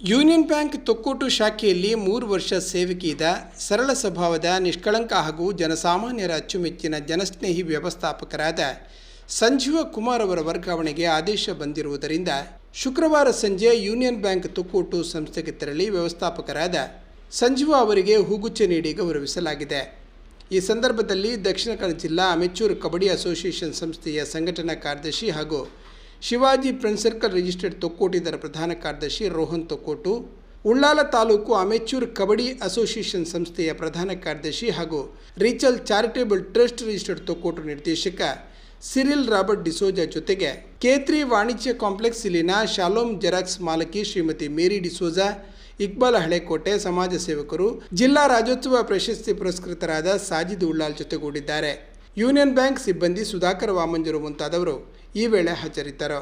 Union bank Thokkottu ಶಾಖೆಯಲ್ಲಿ ಮೂರು ವರ್ಷ ಸೇವಕಿಯಿದ ಸರಳ ಸ್ವಭಾವದ ನಿಷ್ಕಳಂಕ ಹಾಗೂ ಜನಸಾಮಾನ್ಯರ ಅಚ್ಚುಮೆಚ್ಚಿನ ಜನಸ್ನೇಹಿ ವ್ಯವಸ್ಥಾಪಕರಾದ ಸಂಜೀವ ಕುಮಾರ್ ಅವರ ವರ್ಗಾವಣೆಗೆ ಆದೇಶ ಬಂದಿರುವುದರಿಂದ ಶುಕ್ರವಾರ ಸಂಜೆ ಯೂನಿಯನ್ ಬ್ಯಾಂಕ್ ತೊಕ್ಕೋಟು ಸಂಸ್ಥೆಗೆ ತೆರಳಿ ವ್ಯವಸ್ಥಾಪಕರಾದ ಸಂಜೀವ ಅವರಿಗೆ ಹೂಗುಚ್ಚೆ ನೀಡಿ ಗೌರವಿಸಲಾಗಿದೆ. ಈ ಸಂದರ್ಭದಲ್ಲಿ ದಕ್ಷಿಣ ಕನ್ನಡ ಜಿಲ್ಲಾ ಅಮೆಚೂರ್ ಕಬಡ್ಡಿ ಅಸೋಸಿಯೇಷನ್ ಸಂಸ್ಥೆಯ ಸಂಘಟನಾ ಕಾರ್ಯದರ್ಶಿ ಹಾಗೂ ಶಿವಾಜಿ ಫ್ರೆಂಡ್ ಸರ್ಕಲ್ ರಿಜಿಸ್ಟರ್ಡ್ ತೊಕ್ಕೋಟಿದರ ಪ್ರಧಾನ ಕಾರ್ಯದರ್ಶಿ ರೋಹನ್ ತೊಕ್ಕೋಟು, ಉಳ್ಳಾಲ ತಾಲೂಕು ಅಮೆಚೂರ್ ಕಬಡ್ಡಿ ಅಸೋಸಿಯೇಷನ್ ಸಂಸ್ಥೆಯ ಪ್ರಧಾನ ಕಾರ್ಯದರ್ಶಿ ಹಾಗೂ Rachel charitable trust registered Thokkottu ನಿರ್ದೇಶಕ ಸಿರಿಲ್ ರಾಬರ್ಟ್ ಡಿಸೋಜಾ ಜೊತೆಗೆ ಕೇತ್ರಿ ವಾಣಿಜ್ಯ ಕಾಂಪ್ಲೆಕ್ಸ್ ಇಲ್ಲಿನ ಶಾಲೋಮ್ ಜೆರಾಕ್ಸ್ ಮಾಲಕಿ ಶ್ರೀಮತಿ ಮೇರಿ ಡಿಸೋಜಾ, ಇಕ್ಬಾಲ್ ಹಳೆಕೋಟೆ ಸಮಾಜ ಸೇವಕರು, ಜಿಲ್ಲಾ ರಾಜ್ಯೋತ್ಸವ ಪ್ರಶಸ್ತಿ ಪುರಸ್ಕೃತರಾದ ಸಾಜಿದ್ ಉಳ್ಳಾಲ್ ಜೊತೆಗೂಡಿದ್ದಾರೆ. ಯೂನಿಯನ್ ಬ್ಯಾಂಕ್ ಸಿಬ್ಬಂದಿ ಸುಧಾಕರ್ ವಾಮಂಜರು ಮುಂತಾದವರು ಈ ವೇಳೆ ಹಾಜರಿದ್ದರು.